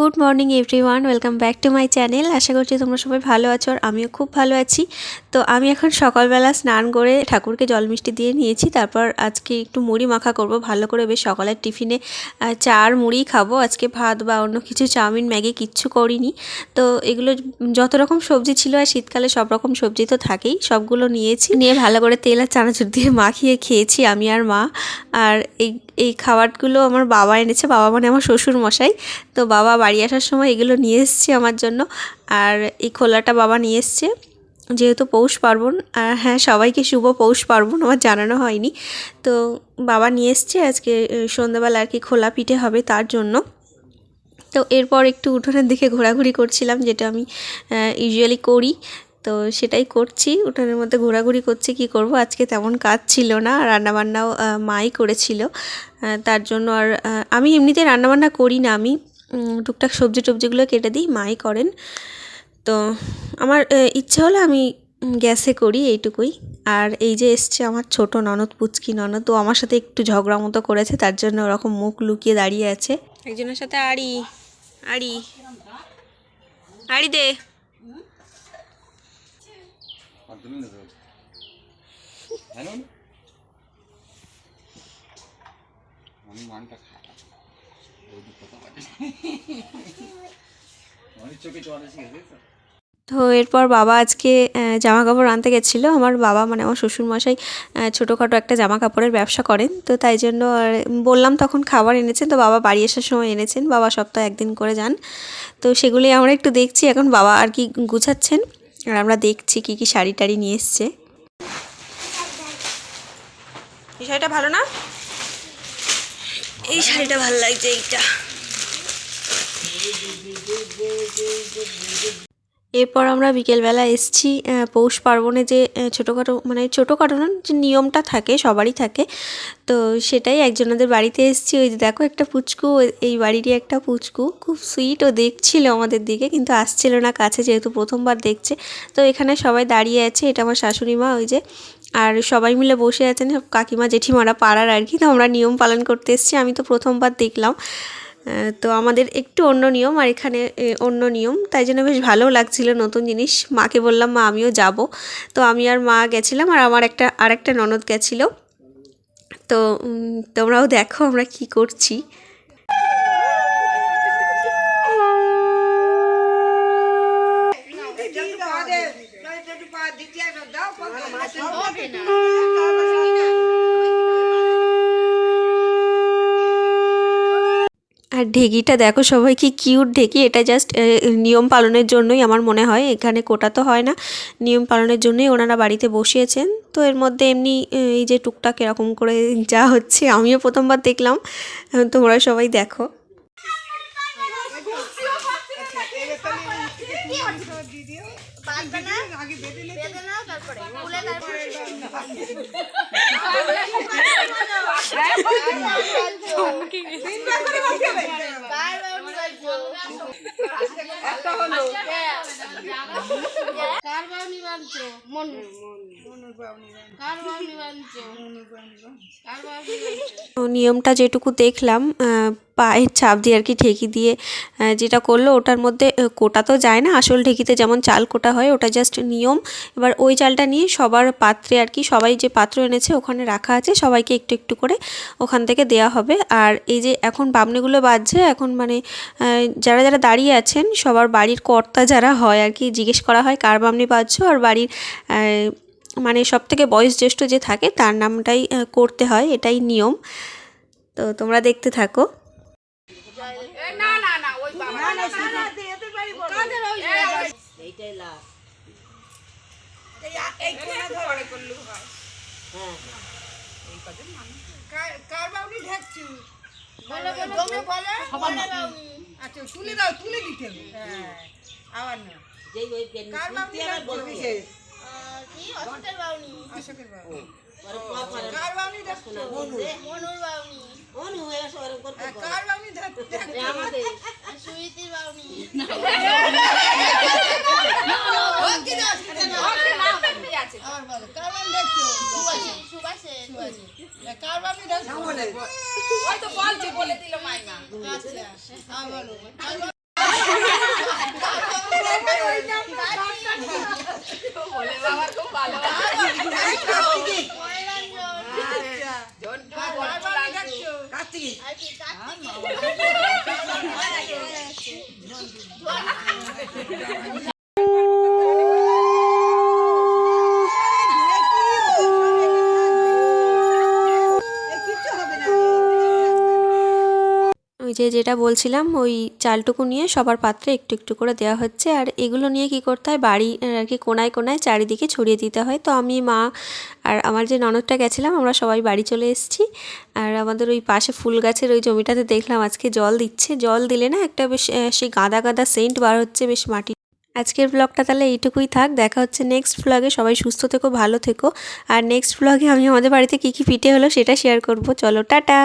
Good morning everyone welcome back to my channel আশা করছি তোমরা সবাই ভালো আছো আর আমিও খুব ভালো আছি। তো আমি এখন সকালবেলা স্নান করে ঠাকুরকে জল মিষ্টি দিয়ে নিয়েছি। তারপর আজকে একটু মুড়ি মাখা করব। ভালো করে বেশ সকালের টিফিনে চা আর মুড়ি খাব। আজকে ভাত বা অন্য কিছু চাউমিন, ম্যাগি কিচ্ছু করিনি। তো এগুলো যত রকম সবজি ছিল আর শীতকালে সব রকম সবজি তো থাকেই, সবগুলো নিয়েছি। নিয়ে ভালো করে তেল আর চানাচুর দিয়ে মাখিয়ে খেয়েছি আমি আর মা। আর এই এই খাবারগুলো আমার বাবা এনেছে। বাবা মানে আমার শ্বশুর মশাই তো বাবা বাড়ি আসার সময় এগুলো নিয়ে এসছে আমার জন্য। আর এই খোলাটা বাবা নিয়ে এসছে। যেহেতু পৌষ পার্বণ আর হ্যাঁ সবাইকে শুভ পৌষ পার্বণ আমার জানানো হয়নি। তো বাবা নিয়ে এসছে আজকে সন্ধ্যাবেলা আর কি খোলা পিঠে হবে তার জন্য। তো এরপর একটু উঠোনের দিকে ঘোরাঘুরি করছিলাম, যেটা আমি ইউজুয়ালি করি। তো সেটাই করছি, উঠোনের মধ্যে ঘোরাঘুরি করছি, কি করব? আজকে তেমন কাজ ছিল না, রান্নাবান্নাও মাই করেছিল। তার জন্য আর আমি এমনিতে রান্নাবান্না করি না আমি। টুকটাক সবজি টবজিগুলো কেটে দিই, মাই করেন। তো আমার ইচ্ছে হলে আমি গ্যাসে করি এইটুকুই। আর এই যে এসছে আমার ছোট ননদ, পুচকি ননদ তো আমার সাথে একটু ঝগড়া মতো করেছে, তার জন্য ওরকম মুখ লুকিয়ে দাঁড়িয়ে আছে। একজনের সাথে আড়ি আড়ি আড়ি দে? আমি মানটা তো এরপর বাবা আজকে জামা কাপড় আনতে গেছিল। আমার বাবা মানে আমার শ্বশুরমশাই ছোটোখাটো একটা জামা কাপড়ের ব্যবসা করেন। তো তাই জন্য বললাম তখন খাবার এনেছেন। তো বাবা বাড়ি আসার সময় এনেছেন। বাবা সপ্তাহে একদিন করে যান। তো সেগুলি আমরা একটু দেখছি। এখন বাবা আর কি গুছাচ্ছেন। আর আমরা দেখছি কি কি শাড়ি টাড়ি নিয়ে এসছে। এই শাড়িটা ভালো না? এই শাড়িটা ভালো লাগছে এইটা। এরপর আমরা বিকেলবেলা এসছি পৌষ পার্বণে যে ছোটোখাটো মানে ছোটোখাটো না, যে নিয়মটা থাকে, সবারই থাকে। তো সেটাই একজনাদের বাড়িতে এসছি, ওই যে দেখো একটা পুচকু এই বাড়িরই একটা পুচকু। খুব সুইট ও দেখছিল আমাদের দিকে, কিন্তু আসছিল না, কাছে যেহেতু প্রথমবার দেখছে। তো এখানে সবাই দাঁড়িয়ে আছে, এটা আমার শাশুড়ি মা ওই যে আর সবাই মিলে বসে আছেন সব কাকিমা জেঠিমারা পাড়ার আর কি, তো আমরা নিয়ম পালন করতে এসেছি, আমি তো প্রথমবার দেখলাম। তো আমাদের একটু অন্য নিয়ম আর এখানে অন্য নিয়ম, তাই জন্য বেশ ভালো লাগছিল নতুন জিনিস। মাকে বললাম, মা, আমিও যাব। তো আমি আর মা গেছিলাম আর আমার একটা আর একটা ননদ গেছিল। তো তোমরাও দেখো আমরা কি করছি। আর ঢেকিটা দেখো সবাই কি কিউট ঢেকি এটা জাস্ট নিয়ম পালনের জন্যই আমার মনে হয়। এখানে কোটা তো হয় না। নিয়ম পালনের জন্যই ওনারা বাড়িতে বসিয়েছেন। তো এর মধ্যে এমনি এই যে টুকটাক এরকম করে যা হচ্ছে, আমিও প্রথমবার দেখলাম। তোমরা সবাই দেখো। কার বাউনি বানছো মনু কার বাউনি বানছো বাউনি বানছো তো নিয়মটা যেটুকু দেখলাম পায়ের ছাপ দিয়ে আর কি ঢেকি দিয়ে যেটা করল ওটার মধ্যে কোটা তো যায় না, আসল ঢেকিতে যেমন চাল কোটা হয়, ওটা জাস্ট নিয়ম। এবার ওই চালটা নিয়ে সবার পাত্রে আর কি, সবাই যে পাত্র এনেছে ওখানে রাখা আছে, সবাইকে একটু একটু করে ওখান থেকে দেয়া হবে। আর এই যে এখন বাবনিগুলো বাজছে, এখন মানে যারা যারা দাঁড়িয়ে আছেন, সবার বাড়ির কর্তা যারা হয় আর কি, জিজ্ঞেস করা হয়, কার বামনি বাজছো? আর বাড়ির মানে সব থেকে বয়োজ্যেষ্ঠ যে থাকে তার নামটাই করতে হয় এটাই নিয়ম তো তোমরা দেখতে থাকো আচ্ছা তুলে দাও তুলে দিতে হ্যাঁ আবার না কার বাবু বলছে কি? অসুখের বাউনি। অশোকের বাবু কার বাবু দেখছ মনুর। বাউনি। হ্যাঁ, কার বাবু দেখছ আমাদের। সুইতির বাউনি। কার বলে দিল মাইনা আচ্ছা বলো। কার বাবু কার্তিক আর কি কার্তিক কিচ্ছু হবে না ওই যে যেটা বলছিলাম, ওই চালটুকু নিয়ে সবার পাত্রে একটু একটু করে দেওয়া হচ্ছে। আর এগুলো নিয়ে কি করতে হয়? বাড়ি আর কি কোনায় কোনায় চারিদিকে ছড়িয়ে দিতে হয়। তো আমি, মা আর আমার যে ননদটা গেছিলাম, আমরা সবাই বাড়ি চলে এসেছি। আর আমাদের ওই পাশে ফুল গাছের ওই জমিটাতে দেখলাম আজকে জল দিচ্ছে। জল দিলে না একটা বেশ সেই গাদা গাদা সেন্ট বার হচ্ছে বেশ মাটি। আজকের ব্লগটা তাহলে এইটুকুই থাক। দেখা হচ্ছে নেক্সট ব্লগে সবাই সুস্থ থেকো, ভালো থেকো। আর নেক্সট ব্লগে আমি আমাদের বাড়িতে কী কী পিঠে হলো সেটা শেয়ার করব। চলো, টাটা!